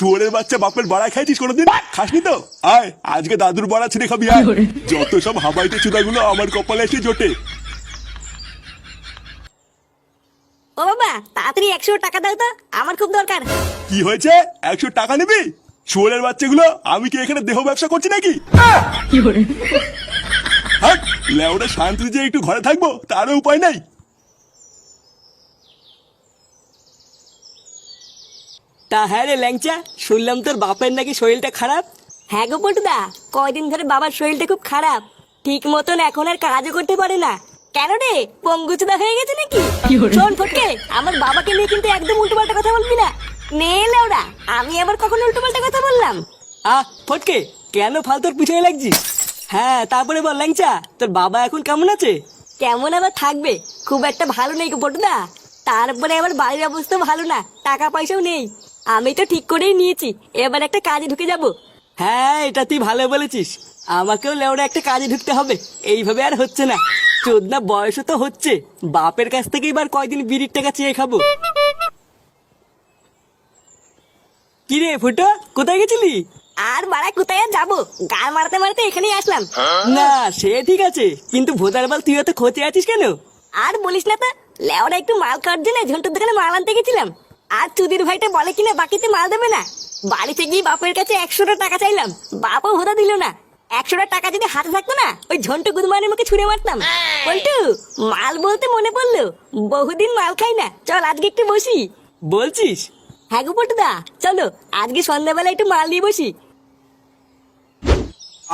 শুয়োরের বাচ্চা বাপের বাড়া খাইছিস কোনোদিন? খাসনি তো? আয় আজকে দাদুর বাড়া ছিঁড়ে খাবি আয়। যত সব হাবাইতে চুদাগুলো আমার কপালে এসে জোটে। ও বাবা তাড়াতাড়ি একশো টাকা দাও তো আমার খুব দরকার। কি হয়েছে? একশো টাকা নিবি? শুয়োরের বাচ্চাগুলো আমি কি এখানে দেহ ব্যবসা করছি নাকি? লেওটা শান্তি যে একটু ঘরে থাকব তারও উপায় নাই। তা হ্যাঁ রে ল্যাংচা শুনলাম তোর বাপের নাকি শরীরটা খারাপ? হ্যাঁ গো পটুদা কয়দিন ধরে বাবার শরীরটা খুব খারাপ। ঠিক মতন এখন আর কাজও করতে পারে না। কেন রে পঙ্গুচুদা হয়ে গেছে নাকি? শোন ফটকে আমার বাবাকে নিয়ে কিন্তু একদম উল্টো পাল্টা কথা বলবি না। নে ওরা আমি আবার কখন উল্টো পাল্টা কথা বললাম? আহ ফটকে কেন ফালতুর পিছনে লাগছিস? হ্যাঁ তারপরে বল ল্যাংচা তোর বাবা এখন কেমন আছে? কেমন আবার থাকবে খুব একটা ভালো নেই গো পটুদা। তারপরে আবার বাড়ির অবস্থা ভালো না টাকা পয়সাও নেই। আমি তো ঠিক করেই নিয়েছি। এবার একটা কাজে ঢুকে যাব। হ্যাঁ এটা তুই ভালো বলেছিস। আমাকেও লেওড়া একটা কাজে ঢুকতে হবে। এইভাবে আর হচ্ছে না। চোদনা বয়সও তো হচ্ছে। বাপের কাছ থেকে এবার কয়দিন বিড়ির টাকা চেয়ে খাব? কি রে ফুটো কোথায় গেছিলি? আর বাড়া কোথায় আর যাব? গাল মারতে মারতে এখানেই আসলাম। না সে ঠিক আছে। কিন্তু ভোদার বাল তুই এত খোঁজে আছিস কেন? আর বলিস না তো লেওরা একটু মাল খাওয়ার জন্য ঝন্টুর দোকানে মাল আনতে গেছিলাম। আর চুদির ভাইটা বলে কিনা বাকিতে মাল দেবে না? বাড়িতে গিয়ে বাপের কাছে একশোটা টাকা চাইলাম বাপও হোদা দিল না। একশোটা টাকা যদি হাতে থাকতো না ওই ঝন্টু গুদমানের মুখে ছুঁড়ে মারতাম। পল্টু মাল বলতে মনে পড়ল বহুদিন মাল খাই না চল আজকে একটু বসি। বলছিস? হ্যাঁ গো পল্টুদা চলো আজকে সন্ধ্যাবেলা একটু মাল নিয়ে বসি।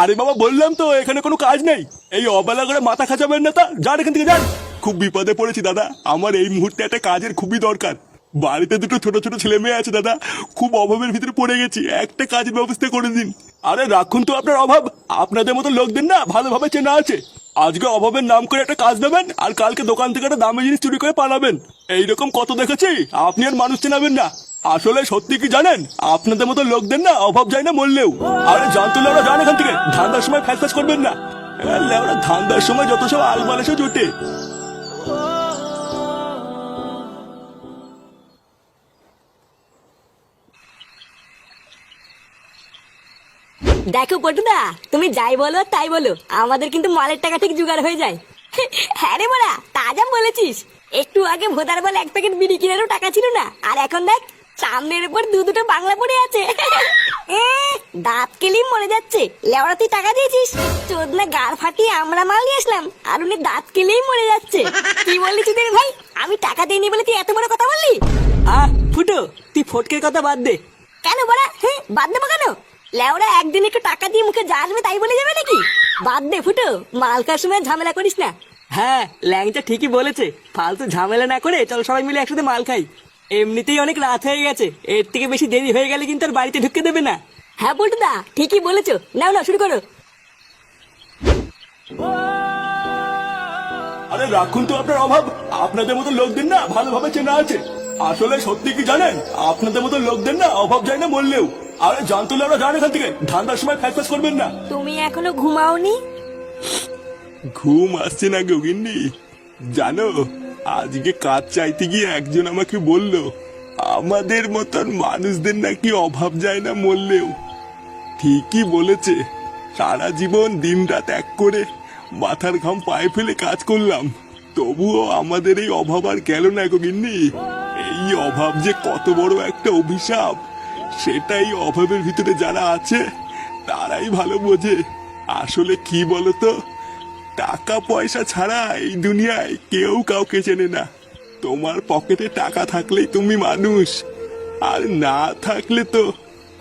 আরে বাবা বললাম তো এখানে কোনো কাজ নেই। এই অবেলা করে মাথা খাঁচাবেন না তা? যান এখান থেকে যান। খুব বিপদে পড়েছি দাদা। আমার এই মুহূর্তে একটা কাজের খুবই দরকার। বাড়িতে দুটো ছোট ছোট ছেলে মেয়ে আছে, দাদা। খুব অভাবের ভিতরে পড়ে গেছি। একটা কাজের ব্যবস্থা করে দিন। আরে, রাখুন তো আপনার অভাব। আপনাদের মতো লোকদের না, ভালোভাবে চেনা আছে। আজকে অভাবের নাম করে একটা কাজ দেবেন আর কালকে দোকান থেকে একটা দামি জিনিস চুরি করে পালাবেন। এইরকম কত দেখেছি? আপনি আর মানুষ চেনাবেন না। আসলে সত্যি কি জানেন? আপনাদের মতো লোকদের না, অভাব যায় না মরলেও। আরে জানতো লেওরা জান এখান থেকে। ধান্দার সময় ফ্যাস করবেন না। ধান্দার সময় যত সব আলমাল এসে জোটে। দেখো পটুদা তুমি যাই বলো তাই বলো। আমাদের কিন্তু মালের টাকা ঠিক জোগাড় হয়ে যায়। হ্যাঁ রে বড়া তাজা বলেছিস। একটু আগে ভোদার বলে এক প্যাকেট বিড়ি কিনারও টাকা ছিল না। আর এখন দেখ সামনের উপর দু দুটো বাংলা পড়ে আছে। এ, দাঁত কেলি মরে যাচ্ছে। লেওড়া তুই টাকা দিয়েছিস? চোদ না গার ফাটিয়ে আমরা মাল নিয়ে আসলাম আর উনি দাঁত কেলেই মরে যাচ্ছে। কি বললি চুদের ভাই? আমি টাকা দিইনি বলে তুই এত বড় কথা বললি? আহ ফুটো তুই ফটকের কথা বাদ দে। কেন বড়া? হ্যাঁ বাদ দেবো কেন? লেওরা একদিন একটু টাকা দিয়ে মুখে যা আসবে তাই বলে যাবে নাকি? বাদ দে ফুটো মালকার সময় ঝামেলা করিস না। হ্যাঁ ল্যাংচা ঠিকই বলেছে। ফালতু ঝামেলা না করে চল সবাই মিলে একসাথে মাল খাই। এমনিতেই অনেক রাত হয়ে গেছে। এর থেকে বেশি দেরি হয়ে গেলে কিন্তু আর বাড়িতে ঢুকতে দেবে না। হ্যাঁ দা ঠিকই বলেছ। নাও না শুরু করো। আরে রাখুন তো আপনার অভাব। আপনাদের মতো লোকদের না ভালোভাবে চেনা আছে। আসলে সত্যি কি জানেন? আপনাদের মতো লোকদের না অভাব যায় না মরলেও। আরে জানতো লেওরা জান এখান থেকে। ধান্দার সময় ফ্যাস ফ্যাস করবেন না। তুমি এখনও ঘুমাওনি? ঘুম আসছে না গগিন্নি জানো আজকে কাজ চাইতে গিয়ে একজন আমাকে বলল আমাদের মতন মানুষদের নাকি অভাব যায় না মরলেও। ঠিকই বলেছে। সারা জীবন দিন রাত এক করে মাথার ঘাম পায়ে ফেলে কাজ করলাম। তবুও আমাদের এই অভাব আর গেল না গগিন্নি এই অভাব যে কত বড় একটা অভিশাপ। সেটাই অভাবের ভিতরে যারা আছে তারাই ভালো বোঝে। আসলে কি বলতো? টাকা পয়সা ছাড়া এই দুনিয়ায় কেউ কাউকে চেনে না। তোমার পকেটে টাকা থাকলেই তুমি মানুষ আর না থাকলে তো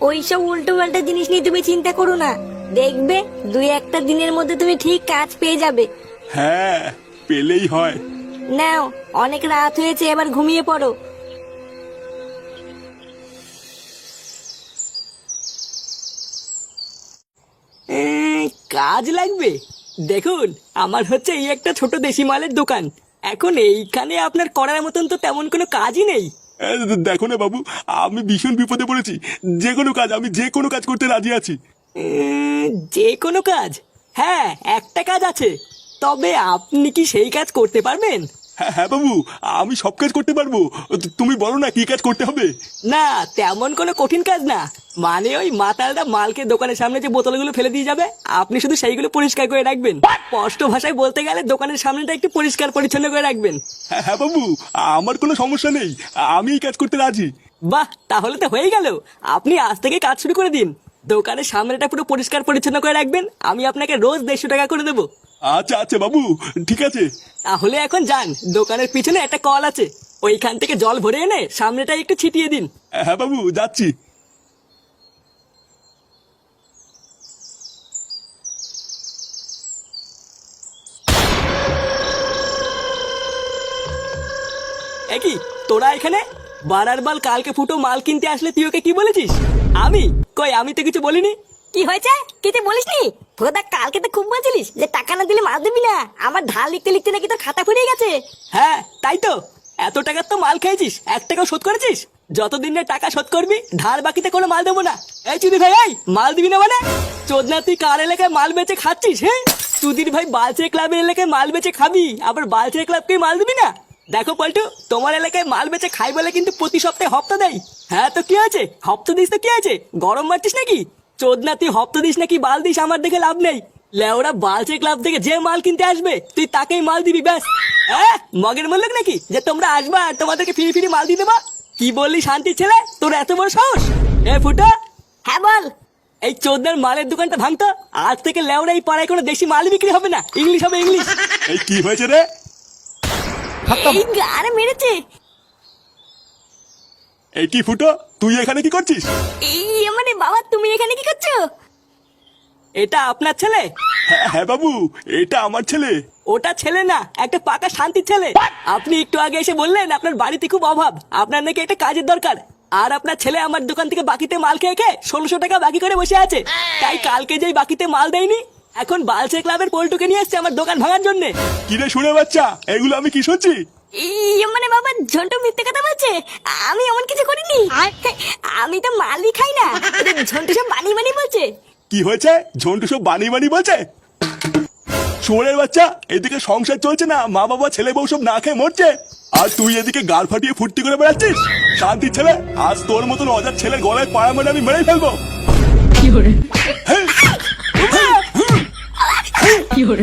ওইসব উল্টো পাল্টা জিনিস নিয়ে তুমি চিন্তা করো না। দেখবে দুই একটা দিনের মধ্যে তুমি ঠিক কাজ পেয়ে যাবে। হ্যাঁ পেলেই হয়। নাও অনেক রাত হয়েছে এবার ঘুমিয়ে পড়ো। কাজ লাগবে। দেখুন আমার হচ্ছে এই একটা ছোট দেশি মালের দোকান। এখন এইখানে আপনার করার মতন তো তেমন কোনো কাজই নেই। এ, দেখো না বাবু আমি ভীষণ বিপদে পড়েছি। যে কোনো কাজ আমি যে কোনো কাজ করতে রাজি আছি। উম, যে কোনো কাজ? হ্যাঁ একটা কাজ আছে। তবে আপনি কি সেই কাজ করতে পারবেন? হ্যাঁ হ্যাঁ বাবু আমি সব কাজ করতে পারব। তু- তুমি বলো না কি কাজ করতে হবে? না তেমন কোনো কঠিন কাজ না। মানে ওই মাতালটা মালকে দোকানের সামনে যে বোতলগুলো ফেলে দিয়ে যাবে আপনি শুধু সেইগুলো পরিষ্কার করে রাখবেন। স্পষ্ট ভাষায় বলতে গেলে দোকানের সামনেটা একটু পরিষ্কার পরিচ্ছন্ন করে রাখবেন। হ্যাঁ হ্যাঁ বাবু আমার কোনো সমস্যা নেই। আমি এই কাজ করতে রাজি। বাহ তাহলে তো হয়ে গেল। আপনি আজ থেকে কাজ শুরু করে দিন। দোকানের সামনেটা পুরো পরিষ্কার পরিচ্ছন্ন করে রাখবেন। আমি আপনাকে রোজ দেড়শো টাকা করে দেবো। আচ্ছা আচ্ছা বাবু ঠিক আছে। তাহলে এখন যান দোকানের পিছনে একটা কল আছে। ওইখান থেকে জল ভরে এনে সামনেটা একটু ছিটিয়ে দিন। হ্যাঁ বাবু যাচ্ছি। একই তোরা এখানে? বারার বাল কালকে ফুটো মাল কিনতে আসলে তুই ওকে কি বলেছিস? আমি? কই আমি তো কিছু বলিনি? কি হয়েছে? কিছু বলিসনি ভোদা কালকে তো খুব বলছিলিস যে টাকা না দিলে মাল দিবি না। আমার ধার লিখতে লিখতে নাকি তোর খাতা ফুরিয়ে গেছে। হ্যাঁ তাই তো। এত টাকার তো মাল খেয়েছিস, এক টাকাও শোধ করেছিস? যতদিন না টাকা শোধ করবি ধার বাকিতে কোনো মাল দেবো না। এই চুদি ভাই, এই, মাল দিবি না মানে? চোদনা, তুই কার এলাকায় মাল বেচে খাচ্ছিস হ্যাঁ? চুদির ভাই বালচে ক্লাবের এলাকায় মাল বেচে খাবি, আবার বালচে ক্লাবকে মাল দিবি না? দেখো পল্টু, তোমার এলাকায় মাল বেচে খাই বলে কিন্তু প্রতি সপ্তাহে হপ্তা দেয়। হ্যাঁ তো কি আছে হপ্তা দিস তো কি আছে গরম মারছিস নাকি? চোদনা তুই হপ্তা দিস নাকি বাল দিস আমার দেখে লাভ নেই। লেওরা বালচে ক্লাব থেকে যে মাল কিনতে আসবে তুই তাকেই মাল দিবি ব্যাস। হ্যাঁ মগের মূল্য নাকি? যে তোমরা আসবা আর তোমাদেরকে ফিরি ফিরি মাল দিয়ে দেবা? কি বললি শান্তি ছেলে? তোর এত বড় সাহস? এ ফুটা? হ্যাঁ বল। এই চোদ্দার মালের দোকানটা ভাঙতো? আজ থেকে লেওরা এই পাড়ায় কোনো দেশি মাল বিক্রি হবে না। ইংলিশ হবে ইংলিশ। এই কি হয়েছে রে? গারে মেরেছে। এই কি ফুটো তুই এখানে কি করছিস? এই মানে বাবা তুমি এখানে কি করছ? এটা আপনার ছেলে? হ্যাঁ হ্যাঁ বাবু এটা আমার ছেলে। ওটা ছেলে না একটা পাকা শান্তির ছেলে। আপনি একটু আগে এসে বললেন আপনার বাড়িতে খুব অভাব। আপনার নাকি একটা কাজের দরকার। আর আপনার ছেলে আমার দোকান থেকে বাকিতে মাল খেয়ে খেয়ে ষোলোশো টাকা বাকি করে বসে আছে। তাই কালকে যেই বাকিতে মাল দেয়নি এখন বালসে ক্লাবের পল্টুকে নিয়ে এসছে আমার দোকান ভাঙার জন্য। কিরে শুনে বাচ্চা এগুলো আমি কি শুনছি? মানে বাবা ঝন্টু মিথ্যে কথা বলছে? আমি এমন কিছু করিনি। আমি তো মালই খাই না। ঝন্টু সব বানি বানি বলছে। কি হয়েছে? ঝন্টু সব বানি বানি বলছে? চোরের বাচ্চা এদিকে সংসার চলছে না মা বাবা ছেলে বউ সব না খেয়ে মরছে। আর তুই এদিকে গাল ফাটিয়ে ফুর্তি করে বেড়াচ্ছিস? শান্তির ছেলে আজ তোর মতন অজার ছেলের গলায় পাড়া মেরে আমি মেরে ফেলব। কি হ্যাঁ। কি hore